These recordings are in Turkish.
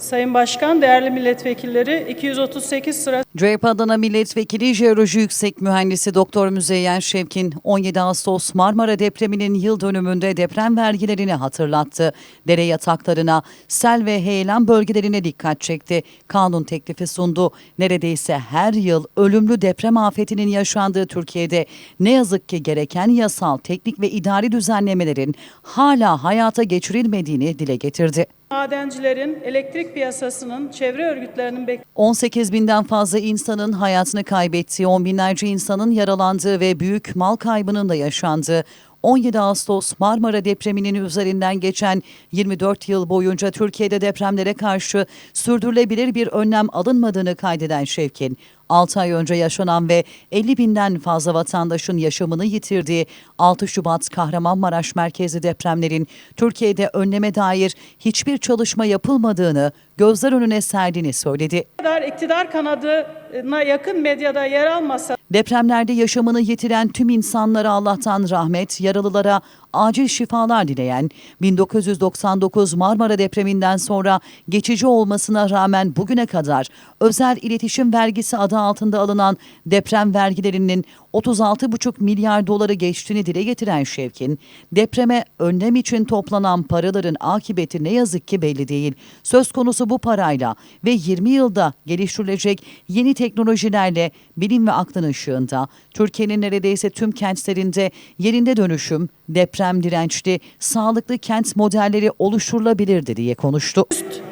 Sayın Başkan, değerli milletvekilleri 238 sıra CHP Adana Milletvekili Jeoloji Yüksek Mühendisi Doktor Müzeyyen Şevkin 17 Ağustos Marmara depreminin yıl dönümünde deprem vergilerini hatırlattı. Dere yataklarına, sel ve heyelan bölgelerine dikkat çekti. Kanun teklifi sundu. Neredeyse her yıl ölümlü deprem afetinin yaşandığı Türkiye'de ne yazık ki gereken yasal, teknik ve idari düzenlemelerin hala hayata geçirilmediğini dile getirdi. madencilerin, elektrik piyasasının, çevre örgütlerinin bek 18 binden fazla insanın hayatını kaybettiği, on binlerce insanın yaralandığı ve büyük mal kaybının da yaşandığı 17 Ağustos Marmara depreminin üzerinden geçen 24 yıl boyunca Türkiye'de depremlere karşı sürdürülebilir bir önlem alınmadığını kaydeden Şevkin, 6 ay önce yaşanan ve 50 binden fazla vatandaşın yaşamını yitirdiği 6 Şubat Kahramanmaraş merkezli depremlerin Türkiye'de önleme dair hiçbir çalışma yapılmadığını gözler önüne serdiğini söyledi. kadar iktidar kanadına yakın medyada yer almasa Depremlerde yaşamını yitiren tüm insanlara Allah'tan rahmet, yaralılara acil şifalar dileyen, 1999 Marmara depreminden sonra geçici olmasına rağmen bugüne kadar özel iletişim vergisi adı altında alınan deprem vergilerinin 36,5 milyar doları geçtiğini dile getiren Şevkin, depreme önlem için toplanan paraların akıbeti ne yazık ki belli değil. Söz konusu bu parayla ve 20 yılda geliştirilecek yeni teknolojilerle bilim ve aklın ışığında Türkiye'nin neredeyse tüm kentlerinde yerinde dönüşüm, deprem dirençli, sağlıklı kent modelleri oluşturulabilirdi diye konuştu.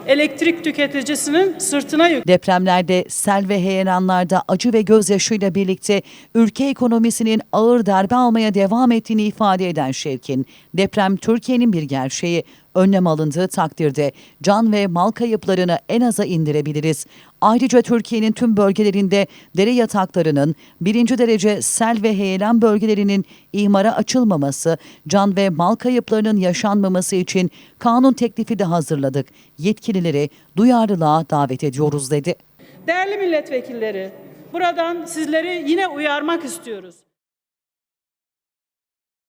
elektrik tüketicisinin sırtına yük. Depremlerde, sel ve heyelanlarda acı ve gözyaşıyla birlikte ülke ekonomisinin ağır darbe almaya devam ettiğini ifade eden Şevkin, deprem Türkiye'nin bir gerçeği, önlem alındığı takdirde can ve mal kayıplarını en aza indirebiliriz. Ayrıca Türkiye'nin tüm bölgelerinde dere yataklarının birinci derece sel ve heyelan bölgelerinin imara açılmaması, can ve mal kayıplarının yaşanmaması için kanun teklifi de hazırladık. Yetkilileri duyarlılığa davet ediyoruz dedi. Değerli milletvekilleri, buradan sizleri yine uyarmak istiyoruz.